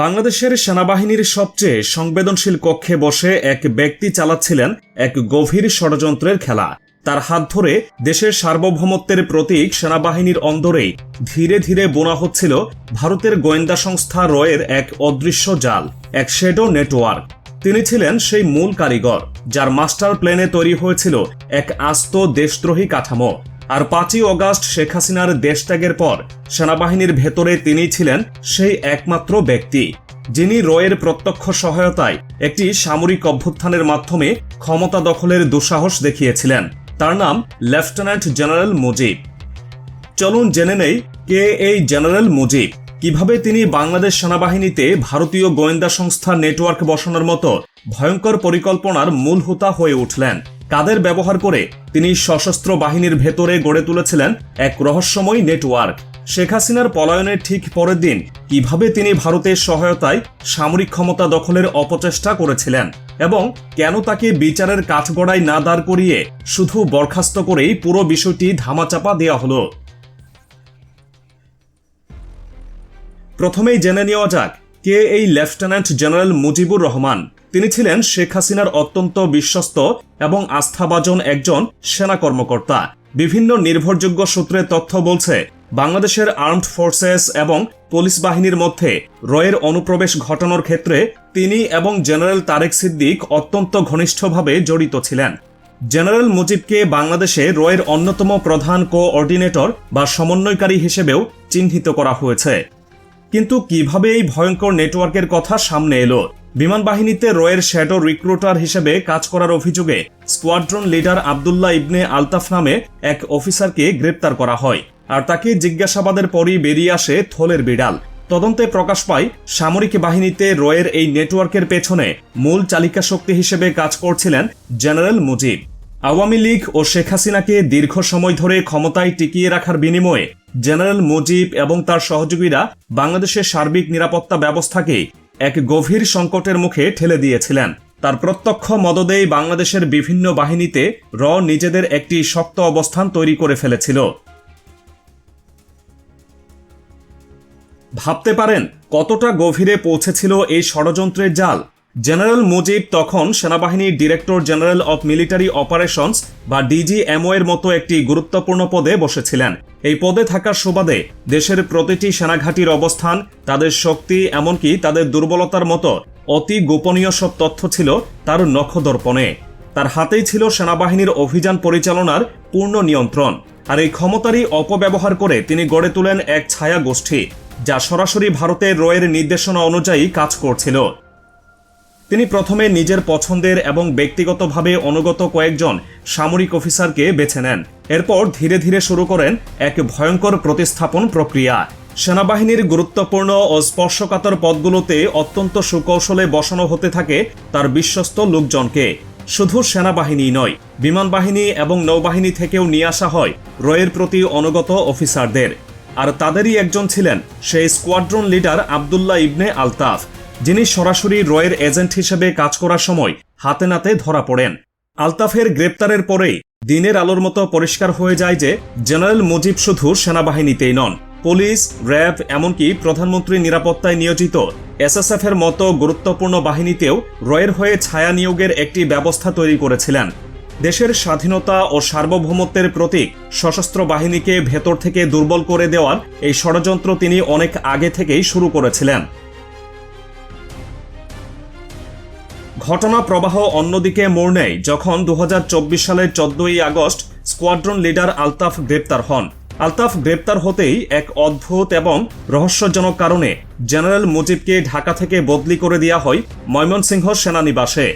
বাংলাদেশের সেনাবাহিনীর সবচেয়ে সংবেদনশীল কক্ষে বসে এক ব্যক্তি চালাচ্ছিলেন এক গভীর ষড়যন্ত্রের খেলা। তার হাত ধরে দেশের সার্বভৌমত্বের প্রতীক সেনাবাহিনীর অন্দরেই ধীরে ধীরে বোনা হচ্ছিল ভারতের গোয়েন্দা সংস্থা রয়ের এক অদৃশ্য জাল, এক শেডো নেটওয়ার্ক। তিনি ছিলেন সেই মূল কারিগর, যার মাস্টার প্ল্যানে তৈরি হয়েছিল এক আস্ত দেশদ্রোহী কাঠামো। আর পাঁচই অগাস্ট শেখ হাসিনার দেশত্যাগের পর সেনাবাহিনীর ভেতরে তিনি ছিলেন সেই একমাত্র ব্যক্তি, যিনি রয়ের প্রত্যক্ষ সহায়তায় একটি সামরিক অভ্যুত্থানের মাধ্যমে ক্ষমতা দখলের দুঃসাহস দেখিয়েছিলেন। তার নাম লেফটেন্যান্ট জেনারেল মুজিব। চলুন জেনে নেই কে এই জেনারেল মুজিব। কীভাবে তিনি বাংলাদেশ সেনাবাহিনীতে ভারতীয় গোয়েন্দা সংস্থা নেটওয়ার্ক বসানোর মতো ভয়ঙ্কর পরিকল্পনার মূল হোতা হয়ে উঠলেন? কাদের ব্যবহার করে তিনি সশস্ত্র বাহিনীর ভেতরে গড়ে তুলেছিলেন এক রহস্যময় নেটওয়ার্ক? শেখ হাসিনার পলায়নের ঠিক পরের দিন কীভাবে তিনি ভারতের সহায়তায় সামরিক ক্ষমতা দখলের অপচেষ্টা করেছিলেন? এবং কেন তাকে বিচারের কাঠগড়ায় না দাঁড় করিয়ে শুধু বরখাস্ত করেই পুরো বিষয়টি ধামাচাপা দেওয়া হলো? প্রথমেই জেনে নেওয়া যাক কে এই লেফটেন্যান্ট জেনারেল মুজিবুর রহমান? তিনি ছিলেন শেখ হাসিনার অত্যন্ত বিশ্বস্ত এবং আস্থাভাজন একজন সেনা কর্মকর্তা। বিভিন্ন নির্ভরযোগ্য সূত্রের তথ্য বলছে, বাংলাদেশের আর্মড ফোর্সেস এবং পুলিশ বাহিনীর মধ্যে রয়ের অনুপ্রবেশ ঘটানোর ক্ষেত্রে তিনি এবং জেনারেল তারেক সিদ্দিক অত্যন্ত ঘনিষ্ঠভাবে জড়িত ছিলেন। জেনারেল মুজিবকে বাংলাদেশে রয়ের অন্যতম প্রধান কোঅর্ডিনেটর বা সমন্বয়কারী হিসেবেও চিহ্নিত করা হয়েছে। কিন্তু কীভাবে এই ভয়ঙ্কর নেটওয়ার্কের কথা সামনে এলো? বিমান বাহিনীতে রয়ের শ্যাডো রিক্রুটার হিসেবে কাজ করার অভিযোগে স্কোয়াড্রন লিডার আবদুল্লাহ ইবনে আলতাফ নামে এক অফিসারকে গ্রেপ্তার করা হয়, আর তাকে জিজ্ঞাসাবাদের পরই বেরিয়ে আসে থলের বিড়াল। তদন্তে প্রকাশ পায়, সামরিক বাহিনীতে রয়ের এই নেটওয়ার্কের পেছনে মূল চালিকা শক্তি হিসেবে কাজ করছিলেন জেনারেল মুজিব। আওয়ামী লীগ ও শেখ হাসিনাকে দীর্ঘ সময় ধরে ক্ষমতায় টিকিয়ে রাখার বিনিময়ে জেনারেল মুজিব এবং তার সহযোগীরা বাংলাদেশের সার্বিক নিরাপত্তা ব্যবস্থাকে এক গভীর সংকটের মুখে ঠেলে দিয়েছিলেন। তার প্রত্যক্ষ মদদেই বাংলাদেশের বিভিন্ন বাহিনীতে র নিজেদের একটি শক্ত অবস্থান তৈরি করে ফেলেছিল। ভাবতে পারেন কতটা গভীরে পৌঁছেছিল এই ষড়যন্ত্রের জাল? জেনারেল মুজিব তখন সেনাবাহিনীর director general of military operations বা ডিজিএমও এর মতো একটি গুরুত্বপূর্ণ পদে বসেছিলেন। এই পদে থাকার সুবাদে দেশের প্রতিটি সেনাঘাটির অবস্থান, তাদের শক্তি, এমনকি তাদের দুর্বলতার মতো অতি গোপনীয় সব তথ্য ছিল তার নখদর্পণে। তার হাতেই ছিল সেনাবাহিনীর অভিযান পরিচালনার পূর্ণ নিয়ন্ত্রণ। আর এই ক্ষমতারই অপব্যবহার করে তিনি গড়ে তোলেন এক ছায়া গোষ্ঠী, যা সরাসরি ভারতের রয়ের নির্দেশনা অনুযায়ী কাজ করছিল। তিনি প্রথমে নিজের পছন্দের এবং ব্যক্তিগতভাবে অনুগত কয়েকজন সামরিক অফিসারকে বেছে নেন। এরপর ধীরে ধীরে শুরু করেন এক ভয়ঙ্কর প্রতিস্থাপন প্রক্রিয়া। সেনাবাহিনীর গুরুত্বপূর্ণ ও স্পর্শকাতর পদগুলোতে অত্যন্ত সুকৌশলে বসানো হতে থাকে তার বিশ্বস্ত লোকজনকে। শুধু সেনাবাহিনী নয় বিমান বাহিনী এবং নৌবাহিনী থেকেও নিয়ে আসা হয় রয়ের প্রতি অনুগত অফিসারদের। আর তাদেরই একজন ছিলেন সেই স্কোয়াড্রন লিডার আবদুল্লাহ ইবনে আলতাফ। যিনি সরাসরি রয়ের এজেন্ট হিসেবে কাজ করার সময় হাতে নাতে ধরা পড়েন। আলতাফের গ্রেপ্তারের পরেই দিনের আলোর মতো পরিষ্কার হয়ে যায় যে জেনারেল মুজিব শুধু সেনাবাহিনীতেই নন, পুলিশ, র্যাব, এমনকি প্রধানমন্ত্রী নিরাপত্তায় নিয়োজিত এসএসএফ এর মতো গুরুত্বপূর্ণ বাহিনীতেও রয়ের হয়ে ছায়া নিয়োগের একটি ব্যবস্থা তৈরি করেছিলেন। দেশের স্বাধীনতা ও সার্বভৌমত্বের প্রতীক সশস্ত্র বাহিনীকে ভেতর থেকে দুর্বল করে দেওয়ার এই ষড়যন্ত্র তিনি অনেক আগে থেকেই শুরু করেছিলেন। ঘটনা প্রবাহ অন্যদিকে মোড় নেয়, যখন দু হাজার চব্বিশ সালের চোদ্দই আগস্ট স্কোয়াড্রন লিডার আলতাফ গ্রেপ্তার হন। আলতাফ গ্রেপ্তার হতেই এক অদ্ভুত এবং রহস্যজনক কারণে জেনারেল মুজিবকে ঢাকা থেকে বদলি করে দেওয়া হয় ময়মনসিংহ সেনানিবাসে।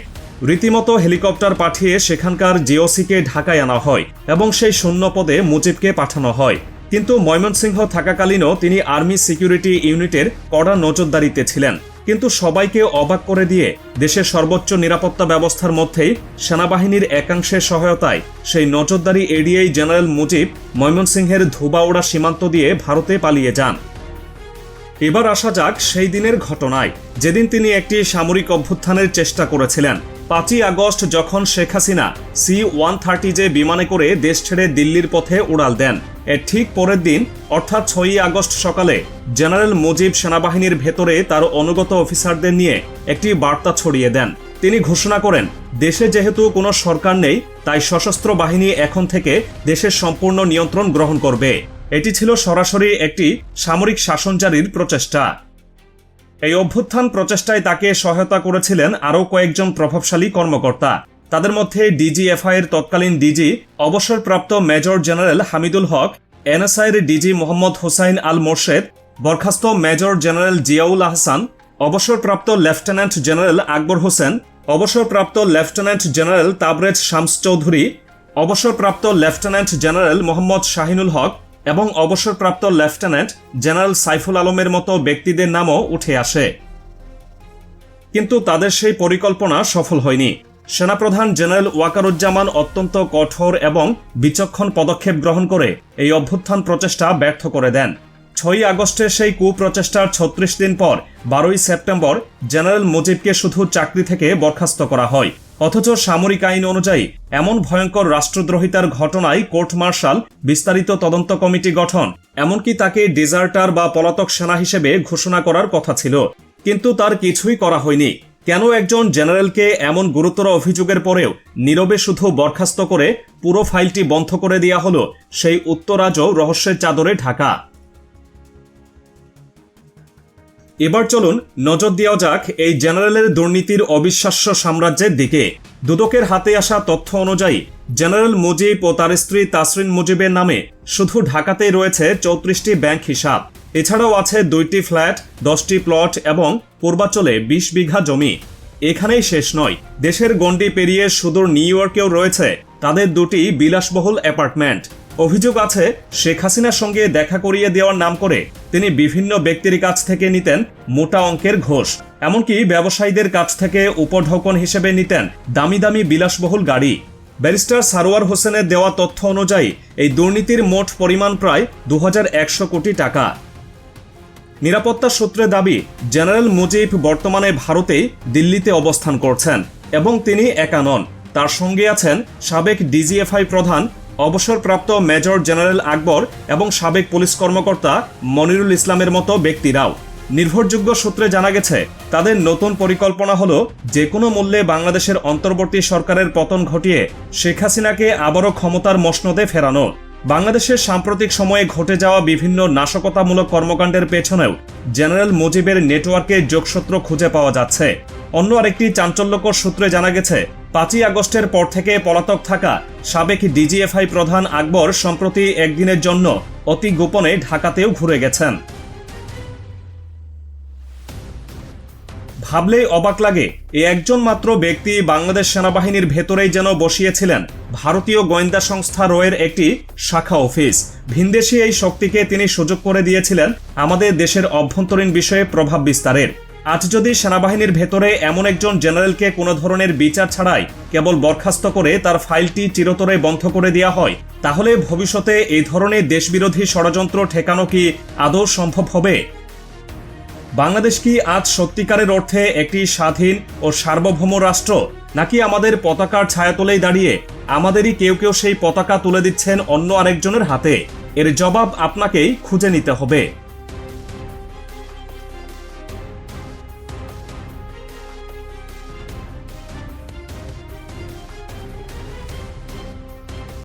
রীতিমতো হেলিকপ্টার পাঠিয়ে সেখানকার জিওসিকে ঢাকায় আনা হয় এবং সেই শূন্য পদে মুজিবকে পাঠানো হয়। কিন্তু ময়মনসিংহ থাকাকালীনও তিনি আর্মি সিকিউরিটি ইউনিটের কড়া নজরদারিতে ছিলেন। কিন্তু সবাইকে অবাক করে দিয়ে দেশের সর্বোচ্চ নিরাপত্তা ব্যবস্থার মধ্যেই সেনাবাহিনীর একাংশের সহায়তায় সেই নজরদারি এড়িয়েই জেনারেল মুজিব ময়মনসিংহের ধুবাওড়া সীমান্ত দিয়ে ভারতে পালিয়ে যান। এবার আসা যাক সেই দিনের ঘটনায়। যেদিন তিনি একটি সামরিক অভ্যুত্থানের চেষ্টা করেছিলেন। পাঁচই আগস্ট যখন Sheikh Hasina C one thirty যে বিমানে করে দেশ ছেড়ে দিল্লির পথে উড়াল দেন, এর ঠিক পরের দিন, অর্থাৎ ছয়ই আগস্ট সকালে, জেনারেল মুজিব সেনাবাহিনীর ভেতরে তার অনুগত অফিসারদের নিয়ে একটি বার্তা ছড়িয়ে দেন। তিনি ঘোষণা করেন, দেশে যেহেতু কোনো সরকার নেই, তাই সশস্ত্র বাহিনী এখন থেকে দেশের সম্পূর্ণ নিয়ন্ত্রণ গ্রহণ করবে। এটি ছিল সরাসরি একটি সামরিক শাসন জারির প্রচেষ্টা। এই অভ্যুত্থান প্রচেষ্টায় তাকে সহায়তা করেছিলেন আরও কয়েকজন প্রভাবশালী কর্মকর্তা। তাদের মধ্যে ডিজিএফআই এর তৎকালীন ডিজি, অবসরপ্রাপ্ত মেজর জেনারেল হামিদুল হক, এনএসআইয়ের ডিজি মোহাম্মদ হোসাইন আল মোর্শেদ, বরখাস্ত মেজর জেনারেল জিয়াউল আহসান, অবসরপ্রাপ্ত লেফটেন্যান্ট জেনারেল আকবর হোসেন, অবসরপ্রাপ্ত লেফটেন্যান্ট জেনারেল তাবরেজ শামস চৌধুরী, অবসরপ্রাপ্ত লেফটেন্যান্ট জেনারেল মোহাম্মদ শাহিনুল হক এবং অবসরপ্রাপ্ত লেফটেন্যান্ট জেনারেল সাইফুল আলমের মতো ব্যক্তিদের নামও উঠে আসে। কিন্তু তাদের সেই পরিকল্পনা সফল হয়নি। সেনাপ্রধান জেনারেল ওয়াকারুজ্জামান অত্যন্ত কঠোর এবং বিচক্ষণ পদক্ষেপ গ্রহণ করে এই অভ্যুত্থান প্রচেষ্টা ব্যর্থ করে দেন। ছয়ই আগস্টের সেই কুপ্রচেষ্টার ছত্রিশ দিন পর বারোই সেপ্টেম্বর জেনারেল মুজিবকে শুধু চাকরি থেকে বরখাস্ত করা হয়। অথচ সামরিক আইন অনুযায়ী এমন ভয়ঙ্কর রাষ্ট্রদ্রোহিতার ঘটনায় কোর্ট মার্শাল বিস্তারিত তদন্ত কমিটি গঠন, এমনকি তাকে ডিজার্টার বা পলাতক সেনা হিসেবে ঘোষণা করার কথা ছিল। কিন্তু তার কিছুই করা হয়নি। কেন একজন জেনারেলকে এমন গুরুতর অভিযোগের পরেও নীরবে শুধু বরখাস্ত করে পুরো ফাইলটি বন্ধ করে দেওয়া হলো, সেই উত্তর আজও রহস্যের চাদরে ঢাকা। এবার চলুন নজর দেওয়া যাক এই জেনারেলের দুর্নীতির অবিশ্বাস্য সাম্রাজ্যের দিকে। দুদকের হাতে আসা তথ্য অনুযায়ী, জেনারেল মুজিব ও তার স্ত্রী তাসরিন মুজিবের নামে শুধু ঢাকাতেই রয়েছে চৌত্রিশটি ব্যাংক হিসাব। এছাড়াও আছে দুইটি ফ্ল্যাট, দশটি প্লট এবং পূর্বাচলে বিশ বিঘা জমি। এখানেই শেষ নয়, দেশের গণ্ডি পেরিয়ে সুদূর নিউ ইয়র্কেও রয়েছে তাদের দুটি বিলাসবহুল অ্যাপার্টমেন্ট। অভিযোগ আছে, শেখ হাসিনার সঙ্গে দেখা করিয়ে দেওয়ার নাম করে তিনি বিভিন্ন ব্যক্তির কাছ থেকে নিতেন মোটা অঙ্কের ঘোষ। এমনকি ব্যবসায়ীদের কাছ থেকে উপঢৌকন হিসেবে নিতেন দামি দামি বিলাসবহুল গাড়ি। ব্যারিস্টার সারোয়ার হোসেনের দেওয়া তথ্য অনুযায়ী, এই দুর্নীতির মোট পরিমাণ প্রায় দু হাজার একশো কোটি টাকা। নিরাপত্তা সূত্রে দাবি, জেনারেল মুজিব বর্তমানে ভারতেই দিল্লিতে অবস্থান করছেন এবং তিনি একা নন। তার সঙ্গে আছেন সাবেক ডিজিএফআই প্রধান অবসরপ্রাপ্ত মেজর জেনারেল আকবর এবং সাবেক পুলিশ কর্মকর্তা মনিরুল ইসলামের মতো ব্যক্তিরাও। নির্ভরযোগ্য সূত্রে জানা গেছে, তাদের নতুন পরিকল্পনা হলো যে কোনো মূল্যে বাংলাদেশের অন্তর্বর্তী সরকারের পতন ঘটিয়ে শেখ হাসিনাকে আবারও ক্ষমতার মসনদে ফেরানো। বাংলাদেশের সাম্প্রতিক সময়ে ঘটে যাওয়া বিভিন্ন নাশকতামূলক কর্মকাণ্ডের পেছনেও জেনারেল মুজিবের নেটওয়ার্কে যোগসূত্র খুঁজে পাওয়া যাচ্ছে। অন্য আরেকটি চাঞ্চল্যকর সূত্রে জানা গেছে পাঁচই আগস্টের পর থেকে পলাতক থাকা সাবেক ডিজিএফআই প্রধান আকবর সম্প্রতি একদিনের জন্য অতি গোপনে ঢাকাতেও ঘুরে গেছেন। ভাবলেই অবাক লাগে, এ একজন মাত্র ব্যক্তি বাংলাদেশ সেনাবাহিনীর ভেতরেই যেন বসিয়েছিলেন। ভারতীয় গোয়েন্দা সংস্থা রয়ের একটি শাখা অফিস। ভিনদেশি এই শক্তিকে তিনি সুযোগ করে দিয়েছিলেন আমাদের দেশের অভ্যন্তরীণ বিষয়ে প্রভাব বিস্তারের। আজ যদি সেনাবাহিনীর ভেতরে এমন একজন জেনারেলকে কোনো ধরনের বিচার ছাড়াই কেবল বরখাস্ত করে তার ফাইলটি চিরতরে বন্ধ করে দেওয়া হয়, তাহলে ভবিষ্যতে এই ধরনের দেশবিরোধী ষড়যন্ত্র ঠেকানো কি আদৌ সম্ভব হবে? বাংলাদেশ কি আজ সত্যিকারের অর্থে একটি স্বাধীন ও সার্বভৌম রাষ্ট্র, নাকি আমাদের পতাকার ছায়াতলেই দাঁড়িয়ে আমাদেরই কেউ কেউ সেই পতাকা তুলে দিচ্ছেন অন্য আরেকজনের হাতে? এর জবাব আপনাকেই খুঁজে নিতে হবে।